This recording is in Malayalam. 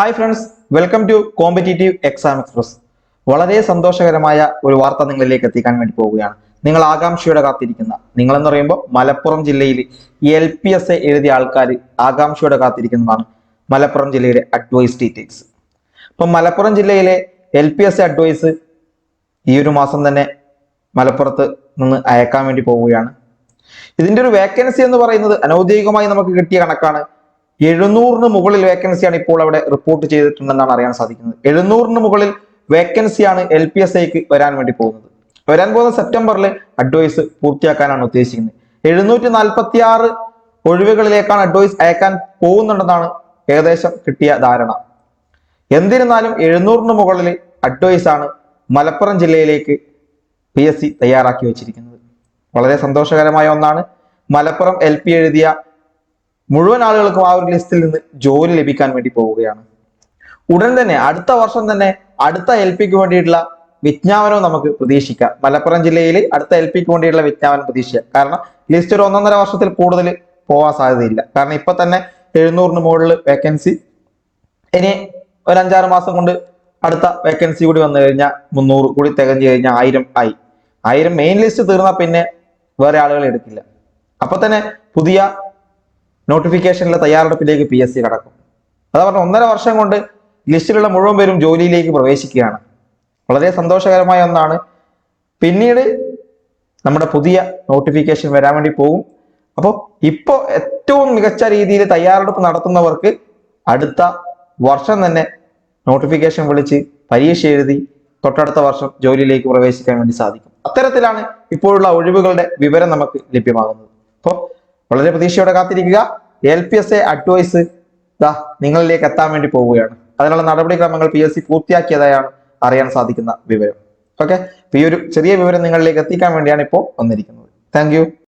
Hi friends welcome to competitive exam express വളരെ സന്തോഷകരമായ ഒരു വാർത്ത നിങ്ങളിലേക്ക് എത്തിക്കാൻ വേണ്ടി പോവുകയാണ്. നിങ്ങൾ ആകാംക്ഷയോടെ കാത്തിരിക്കുന്ന നിങ്ങളെന്ന് പറയുമ്പോൾ മലപ്പുറം ജില്ലയിൽ എൽ പി എസ് എഴുതിയ ആൾക്കാർ ആകാംക്ഷയോടെ കാത്തിരിക്കുന്നതാണ് മലപ്പുറം ജില്ലയിലെ അഡ്വൈസ് ഡീറ്റെയിൽസ് അപ്പം മലപ്പുറം ജില്ലയിലെ എൽ പി എസ് അഡ്വൈസ് ഈ ഒരു മാസം തന്നെ മലപ്പുറത്ത് നിന്ന് അയക്കാൻ വേണ്ടി പോവുകയാണ്. ഇതിന്റെ ഒരു വേക്കൻസി എന്ന് പറയുന്നത് അനൗദ്യോഗികമായി നമുക്ക് കിട്ടിയ കണക്കാണ്. എഴുന്നൂറിന് മുകളിൽ വേക്കൻസിയാണ് ഇപ്പോൾ അവിടെ റിപ്പോർട്ട് ചെയ്തിട്ടുണ്ടെന്നാണ് അറിയാൻ സാധിക്കുന്നത്. എഴുന്നൂറിന് മുകളിൽ വേക്കൻസിയാണ് എൽ പി എസ് ഐക്ക് വരാൻ വേണ്ടി പോകുന്നത്. വരാൻ പോകുന്ന സെപ്റ്റംബറിൽ അഡ്വൈസ് പൂർത്തിയാക്കാനാണ് ഉദ്ദേശിക്കുന്നത്. എഴുന്നൂറ്റി നാൽപ്പത്തി ആറ് ഒഴിവുകളിലേക്കാണ് അഡ്വൈസ് അയക്കാൻ പോകുന്നുണ്ടെന്നാണ് ഏകദേശം കിട്ടിയ ധാരണ. എന്നിരുന്നാലും എഴുന്നൂറിന് മുകളിൽ അഡ്വൈസ് ആണ് മലപ്പുറം ജില്ലയിലേക്ക് പി എസ് സി തയ്യാറാക്കി വെച്ചിരിക്കുന്നത്. വളരെ സന്തോഷകരമായ ഒന്നാണ്. മലപ്പുറം എൽ പി എഴുതിയ മുഴുവൻ ആളുകൾക്കും ആ ഒരു ലിസ്റ്റിൽ നിന്ന് ജോലി ലഭിക്കാൻ വേണ്ടി പോവുകയാണ്. ഉടൻ തന്നെ അടുത്ത വർഷം തന്നെ അടുത്ത എൽ പിക്ക് വേണ്ടിയിട്ടുള്ള വിജ്ഞാപനവും നമുക്ക് പ്രതീക്ഷിക്കാം. മലപ്പുറം ജില്ലയിൽ അടുത്ത എൽ പിക്ക് വേണ്ടിയിട്ടുള്ള വിജ്ഞാപനം പ്രതീക്ഷിക്കാം. കാരണം ലിസ്റ്റ് ഒരു ഒന്നൊന്നര വർഷത്തിൽ കൂടുതൽ പോകാൻ സാധ്യതയില്ല. കാരണം ഇപ്പൊ തന്നെ എഴുന്നൂറിന് മുകളിൽ വേക്കൻസി ഇനി ഒരു അഞ്ചാറ് മാസം കൊണ്ട് അടുത്ത വേക്കൻസി കൂടി വന്നു കഴിഞ്ഞാൽ മുന്നൂറ് കൂടി തികഞ്ഞു കഴിഞ്ഞാൽ ആയിരം ആയി. ആയിരം മെയിൻ ലിസ്റ്റ് തീർന്നാൽ പിന്നെ വേറെ ആളുകൾ എടുക്കില്ല. അപ്പൊ തന്നെ പുതിയ നോട്ടിഫിക്കേഷനിലെ തയ്യാറെടുപ്പിലേക്ക് പി എസ് സി കടക്കും. അതാ പറഞ്ഞ ഒന്നര വർഷം കൊണ്ട് ലിസ്റ്റിലുള്ള മുഴുവൻ പേരും ജോലിയിലേക്ക് പ്രവേശിക്കുകയാണ്. വളരെ സന്തോഷകരമായ ഒന്നാണ്. പിന്നീട് നമ്മുടെ പുതിയ നോട്ടിഫിക്കേഷൻ വരാൻ വേണ്ടി പോകും. അപ്പോൾ ഇപ്പോൾ ഏറ്റവും മികച്ച രീതിയിൽ തയ്യാറെടുപ്പ് നടത്തുന്നവർക്ക് അടുത്ത വർഷം തന്നെ നോട്ടിഫിക്കേഷൻ വിളിച്ച് പരീക്ഷ എഴുതി തൊട്ടടുത്ത വർഷം ജോലിയിലേക്ക് പ്രവേശിക്കാൻ വേണ്ടി സാധിക്കും. അത്തരത്തിലാണ് ഇപ്പോഴുള്ള ഒഴിവുകളുടെ വിവരം നമുക്ക് ലഭ്യമാകുന്നത്. അപ്പോൾ വളരെ പ്രതീക്ഷയോടെ കാത്തിരിക്കുക. L P S A advice ദാ നിങ്ങളിലേക്ക് എത്താൻ വേണ്ടി പോവുകയാണ്. അതിനുള്ള നടപടിക്രമങ്ങൾ പി എസ് സി പൂർത്തിയാക്കിയതായാണ് അറിയാൻ സാധിക്കുന്ന വിവരം. ഓക്കെ ഈ ഒരു ചെറിയ വിവരം നിങ്ങളിലേക്ക് എത്തിക്കാൻ വേണ്ടിയാണ് ഇപ്പോൾ വന്നിരിക്കുന്നത്. താങ്ക്